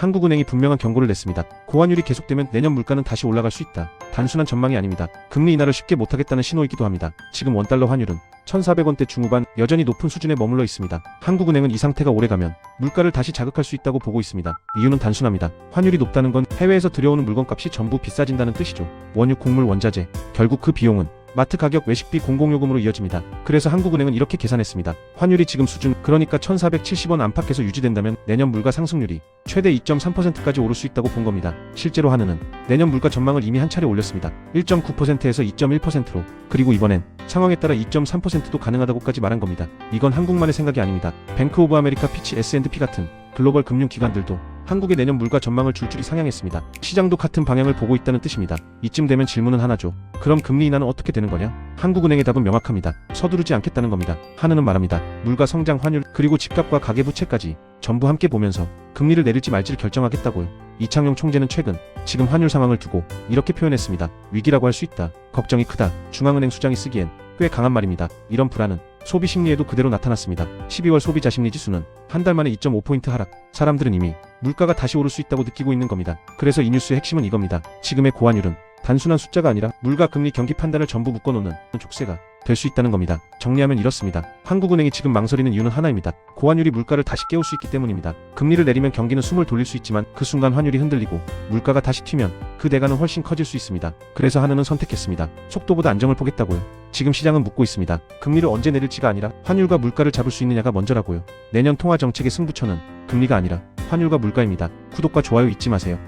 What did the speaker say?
한국은행이 분명한 경고를 냈습니다. 고환율이 계속되면 내년 물가는 다시 올라갈 수 있다. 단순한 전망이 아닙니다. 금리 인하를 쉽게 못하겠다는 신호이기도 합니다. 지금 원달러 환율은 1,400원대 중후반 여전히 높은 수준에 머물러 있습니다. 한국은행은 이 상태가 오래가면 물가를 다시 자극할 수 있다고 보고 있습니다. 이유는 단순합니다. 환율이 높다는 건 해외에서 들여오는 물건값이 전부 비싸진다는 뜻이죠. 원유, 곡물, 원자재. 결국 그 비용은 마트 가격 외식비 공공요금으로 이어집니다. 그래서 한국은행은 이렇게 계산했습니다. 환율이 지금 수준 그러니까 1470원 안팎에서 유지된다면 내년 물가 상승률이 최대 2.3%까지 오를 수 있다고 본 겁니다. 실제로 한은은 내년 물가 전망을 이미 한 차례 올렸습니다. 1.9%에서 2.1%로 그리고 이번엔 상황에 따라 2.3%도 가능하다고까지 말한 겁니다. 이건 한국만의 생각이 아닙니다. 뱅크 오브 아메리카 피치 S&P 같은 글로벌 금융기관들도 한국의 내년 물가 전망을 줄줄이 상향했습니다. 시장도 같은 방향을 보고 있다는 뜻입니다. 이쯤 되면 질문은 하나죠. 그럼 금리 인하는 어떻게 되는 거냐? 한국은행의 답은 명확합니다. 서두르지 않겠다는 겁니다. 하느는 말합니다. 물가 성장 환율 그리고 집값과 가계부채까지 전부 함께 보면서 금리를 내릴지 말지를 결정하겠다고요. 이창용 총재는 최근 지금 환율 상황을 두고 이렇게 표현했습니다. 위기라고 할 수 있다. 걱정이 크다. 중앙은행 수장이 쓰기엔 꽤 강한 말입니다. 이런 불안은 소비 심리에도 그대로 나타났습니다. 12월 소비자 심리 지수는 한 달 만에 2.5포인트 하락. 사람들은 이미 물가가 다시 오를 수 있다고 느끼고 있는 겁니다. 그래서 이 뉴스의 핵심은 이겁니다. 지금의 고환율은 단순한 숫자가 아니라 물가 금리 경기 판단을 전부 묶어놓는 족쇄가 될 수 있다는 겁니다. 정리하면 이렇습니다. 한국은행이 지금 망설이는 이유는 하나입니다. 고환율이 물가를 다시 깨울 수 있기 때문입니다. 금리를 내리면 경기는 숨을 돌릴 수 있지만 그 순간 환율이 흔들리고 물가가 다시 튀면 그 대가는 훨씬 커질 수 있습니다. 그래서 한은은 선택했습니다. 속도보다 안정을 보겠다고요. 지금 시장은 묻고 있습니다. 금리를 언제 내릴지가 아니라 환율과 물가를 잡을 수 있느냐가 먼저라고요. 내년 통화 정책의 승부처는 금리가 아니라 환율과 물가입니다. 구독과 좋아요 잊지 마세요.